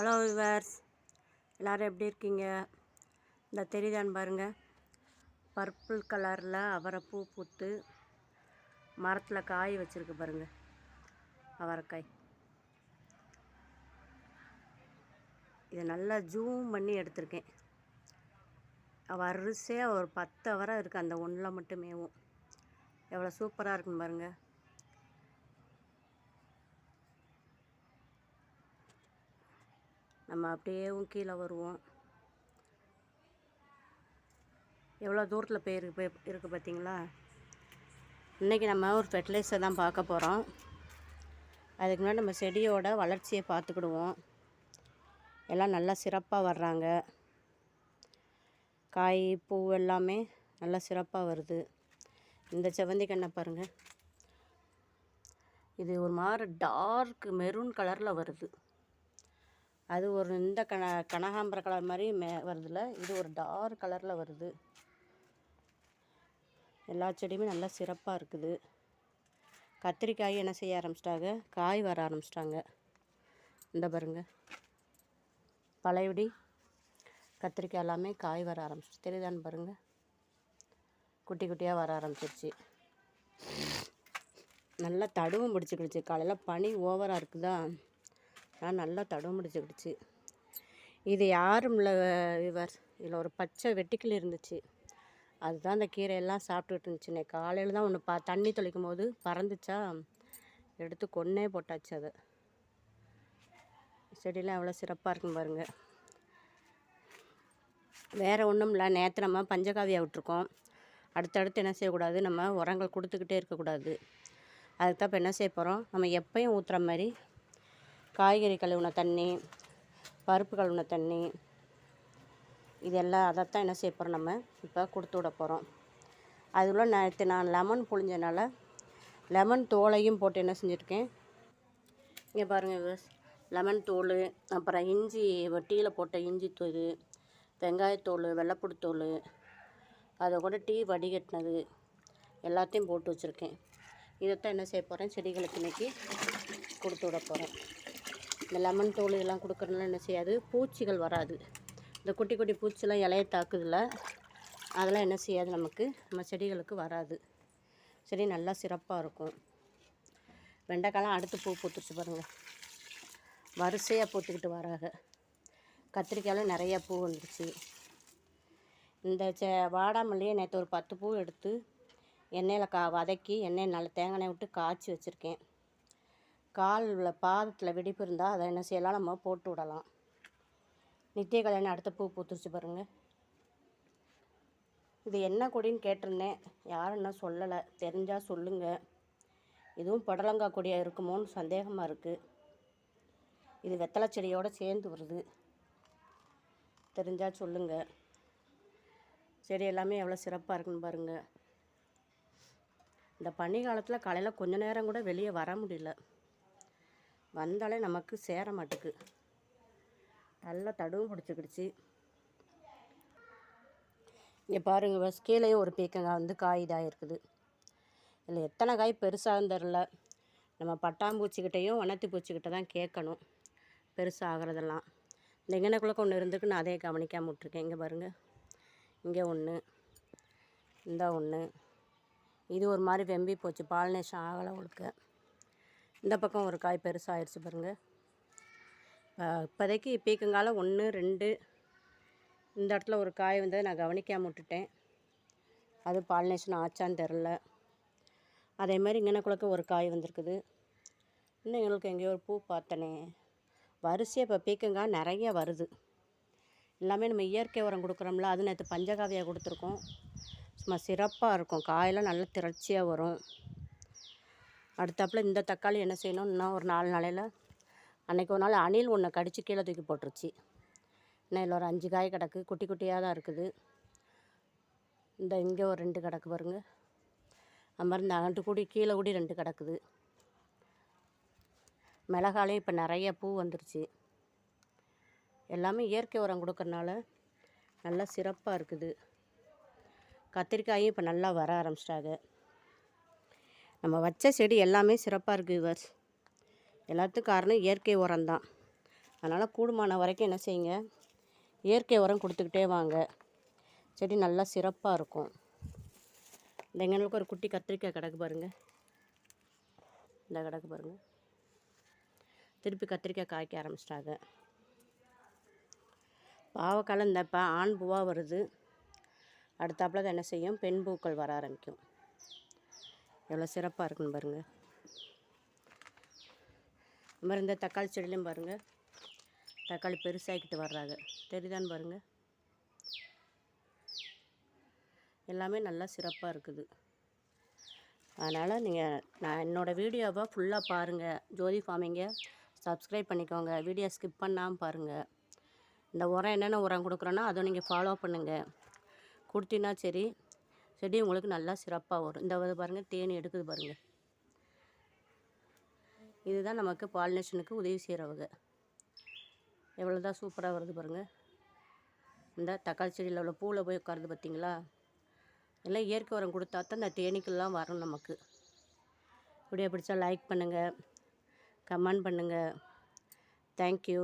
Hello viewers எல்லோரும் எப்படி இருக்கீங்க? இந்த தெரியுதான்னு பாருங்கள் பர்பிள் கலரில் அவரை பூ பூத்து மரத்தில் காய் வச்சுருக்கு பாருங்கள் அவரைக்காய். இதை நல்லா ஜூம் பண்ணி எடுத்திருக்கேன். வரிசையாக ஒரு பத்து அவரை இருக்குது அந்த ஒன்றில் மட்டுமேவும். எவ்வளோ சூப்பராக இருக்குன்னு பாருங்கள் நம்ம அப்படியேவும் கீழே வருவோம். எவ்வளோ தூரத்தில் போய் இருக்கு போய் இருக்குது பார்த்தீங்களா? இன்றைக்கி நம்ம ஒரு ஃபெர்டிலைசர் தான் பார்க்க போகிறோம் அதுக்கு முன்னாடி நம்ம செடியோட வளர்ச்சியை பார்த்துக்கிடுவோம். எல்லாம் நல்லா சிறப்பாக வர்றாங்க. காய் பூ எல்லாமே நல்லா சிறப்பாக வருது. இந்த செவந்தி கண்ணை பாருங்கள் இது ஒரு மாதிரி டார்க் மெரூன் கலரில் வருது. அது ஒரு இந்த கன கனகாம்பர கலர் மாதிரி மே வருதுல. இது ஒரு டார்க் கலரில் வருது. எல்லா செடியுமே நல்லா சிறப்பாக இருக்குது. கத்திரிக்காய் என்ன செய்ய ஆரம்பிச்சிட்டாங்க? காய் வர ஆரம்பிச்சிட்டாங்க. இந்த பாருங்க. பழையபடி கத்திரிக்காய் எல்லாமே காய் வர ஆரம்பிச்சிச்சு தெரியுதான்னு பாருங்கள் குட்டி குட்டியாக வர ஆரம்பிச்சிருச்சு. நல்லா தடுவும் பிடிச்சிக்கிடுச்சு. காலையில் பனி ஓவராக இருக்குதா? நான் நல்லா தடம் முடிச்சுக்கிடுச்சு இது யாரும் இல்லை இவர். இதில் ஒரு பச்சை வெட்டிக்கிளி இருந்துச்சு. அதுதான் அந்த கீரையெல்லாம் சாப்பிட்டுட்டு இருந்துச்சுனே காலையில் தான் ஒன்று பா தண்ணி தெளிக்கும் போது பறந்துச்சா? எடுத்து கொன்னே போட்டாச்சு அதை. செடியெலாம் எவ்வளோ சிறப்பாக இருக்கும் பாருங்கள் வேறு ஒன்றும் இல்லை. நேற்று நம்ம பஞ்சகாவியாக விட்டுருக்கோம். அடுத்தடுத்து என்ன செய்யக்கூடாது? நம்ம உரங்கள் கொடுத்துக்கிட்டே இருக்கக்கூடாது. அதுக்கு தான் இப்போ என்ன செய்ய போகிறோம் நம்ம எப்பயும் ஊற்றுற மாதிரி காய்கறி கழுவுன தண்ணி பருப்பு கழுவுன தண்ணி இதெல்லாம் அதைத்தான் என்ன செய்ய போகிறோம் நம்ம? இப்போ கொடுத்து விட போகிறோம் அதுக்குள்ளே நேற்று நான் லெமன் புழிஞ்சனால லெமன் தோலையும் போட்டு என்ன செஞ்சுருக்கேன்? இங்கே பாருங்கள் லெமன் தோல் அப்புறம் இஞ்சி டீயில் போட்ட இஞ்சி தோல் வெங்காயத்தோல் வெள்ளைப்புடுத்தோல் அதை கூட டீ வடிகட்டினது எல்லாத்தையும் போட்டு வச்சுருக்கேன். இதைத்தான் என்ன செய்ய போகிறேன் செடிகளுக்கு இன்றைக்கி கொடுத்து விட போகிறேன் இந்த லெமன் தோல் இதெல்லாம் கொடுக்குறதுனால என்ன செய்யாது? பூச்சிகள் வராது. இந்த குட்டி குட்டி பூச்சிலாம் இலையை தாக்குதில்ல அதெல்லாம் என்ன செய்யாது நமக்கு? நம்ம செடிகளுக்கு வராது. செடி நல்லா சிறப்பாக இருக்கும். வெண்டைக்காலாம் அடுத்து பூ பூத்துருச்சு பாருங்கள் வரிசையாக பூத்துக்கிட்டு வராங்க. கத்திரிக்காயில் நிறையா பூ வந்துருச்சு. இந்த செ வாடாமல்லியே நேற்று ஒரு பத்து பூ எடுத்து எண்ணெயில் கா வதக்கி எண்ணெய் நல்லா தேங்காய் விட்டு காய்ச்சி வச்சுருக்கேன். காலில் பாதத்தில் வெடிப்பு இருந்தால் அதை என்ன செய்யலாம்? நம்ம போட்டு விடலாம். நித்திய கல்யாணம் அடுத்த பூ பூத்துருச்சு பாருங்கள் இது என்ன கொடின்னு கேட்டிருந்தேன். யாரும் என்ன சொல்லலை. தெரிஞ்சால் சொல்லுங்கள் இதுவும் புடலங்காய் கொடியாக இருக்குமோன்னு சந்தேகமாக இருக்குது இது வெத்தலை செடியோடு சேர்ந்து வருது. தெரிஞ்சால் சொல்லுங்கள் செடி எல்லாமே எவ்வளோ சிறப்பாக இருக்குன்னு பாருங்கள் இந்த பனி காலத்தில் காலையில் கொஞ்ச நேரம் கூட வெளியே வர முடியல. வந்தாலே நமக்கு சேர மாட்டுக்கு. நல்லா தடுவு பிடிச்சிக்கிடுச்சு இங்கே பாருங்கள் பஸ் கீழேயும் ஒரு பீக்கங்காய் வந்து காய் இதாக இருக்குது இதில் எத்தனை காய் பெருசாக தெரில நம்ம பட்டாம்பூச்சிக்கிட்டேயும் வனத்தி பூச்சிக்கிட்ட தான் கேட்கணும். பெருசாக ஆகிறதெல்லாம் இந்த இங்கனக்குள்ளே ஒன்று இருந்துருக்கு நான் அதே கவனிக்காமல் விட்ருக்கேன் இங்கே பாருங்கள் இங்கே ஒன்று இந்த ஒன்று இது ஒரு மாதிரி வெம்பி போச்சு. பாலினேஷன் ஆகலை உழுக்க இந்த பக்கம் ஒரு காய் பெருசாகிடுச்சு பாருங்கள் இப்போதைக்கு பீக்கங்கால ஒன்று ரெண்டு இந்த இடத்துல ஒரு காய் வந்ததை நான் கவனிக்காமல் விட்டுட்டேன். அது பாலினேஷன் ஆச்சான்னு தெரில. அதே மாதிரி இங்கனக்குள்ளக்க ஒரு காய் வந்திருக்குது. இன்னும் எங்களுக்கு எங்கேயோ ஒரு பூ பார்த்தனே. வரிசையாக இப்போ பீக்கங்காய் நிறைய வருது. எல்லாமே நம்ம இயற்கை உரம் கொடுக்குறோம்ல அது நேற்று பஞ்சகாவியாக கொடுத்துருக்கோம். சும்மா சிறப்பாக இருக்கும். காயெல்லாம் நல்லா திரட்சியாக வரும். அடுத்தாப்புல இந்த தக்காளி என்ன செய்யணும் இன்னும் ஒரு நாலு நாளையில் அன்றைக்கி ஒரு நாள் அணில் ஒன்று கடித்து கீழே தூக்கி போட்டுருச்சு. இன்னும் இல்லை ஒரு அஞ்சு காய் கிடக்கு குட்டி குட்டியாக தான் இருக்குது. இந்த இங்கே ஒரு ரெண்டு கிடக்கு பாருங்க. அது மாதிரி இந்த அகண்டு கூடி கீழே கூடி ரெண்டு கிடக்குது. மிளகாலையும் இப்போ நிறைய பூ வந்துருச்சு. எல்லாமே இயற்கை உரம் கொடுக்கறனால நல்லா சிறப்பாக இருக்குது. கத்திரிக்காயும் இப்போ நல்லா வர ஆரம்பிச்சிட்டாங்க. நம்ம வச்ச செடி எல்லாமே சிறப்பாக இருக்குது இவர் எல்லாத்துக்கும் காரணம் இயற்கை உரம் தான். அதனால் கூடுமான வரைக்கும் என்ன செய்யுங்க? இயற்கை உரம் கொடுத்துக்கிட்டே வாங்க. செடி நல்லா சிறப்பாக இருக்கும். இந்த எங்களுக்கு ஒரு குட்டி கத்திரிக்காய் கிடக்கு பாருங்கள் இந்த கிடக்கு பாருங்கள் திருப்பி கத்திரிக்காய் காய்க்க ஆரம்பிச்சிட்டாங்க. பாவக்காலம் இந்த இப்போ ஆண் பூவாக வருது. அடுத்தாப்பில் தான் என்ன செய்யும்? பெண் பூக்கள் வர ஆரம்பிக்கும். எவ்வளோ சிறப்பாக இருக்குன்னு பாருங்கள் இந்த மாதிரி இந்த தக்காளி செடியிலையும் பாருங்கள் தக்காளி பெருசாகிக்கிட்டு வர்றாங்க. தெரியுதான்னு பாருங்கள் எல்லாமே நல்லா சிறப்பாக இருக்குது. அதனால் நீங்கள் நான் என்னோடய வீடியோவை ஃபுல்லாக பாருங்கள் ஜோதி ஃபார்மிங்கை சப்ஸ்கிரைப் பண்ணிக்கோங்க. வீடியோ ஸ்கிப் பண்ணாமல் பாருங்கள் இந்த உரம் என்னென்ன உரம் கொடுக்குறோன்னா அதை நீங்கள் ஃபாலோ பண்ணுங்கள் கொடுத்தீங்கன்னா சரி. செடி உங்களுக்கு நல்லா சிறப்பாக வரும். இந்த பாருங்கள் தேனி எடுக்குது பாருங்கள் இதுதான் நமக்கு பாலினேஷனுக்கு உதவி செய்கிறவங்க எவ்வளோ தான் சூப்பராக வருது பாருங்கள் இந்த தக்காளி செடியில் உள்ள பூவில் போய் உட்காருது பார்த்தீங்களா எல்லாம் இயற்கை உரம் கொடுத்தா தான் இந்த தேனீக்கெல்லாம் வரும் நமக்கு. வீடியோ பிடிச்சா லைக் பண்ணுங்கள் கமெண்ட் பண்ணுங்கள் தேங்க்யூ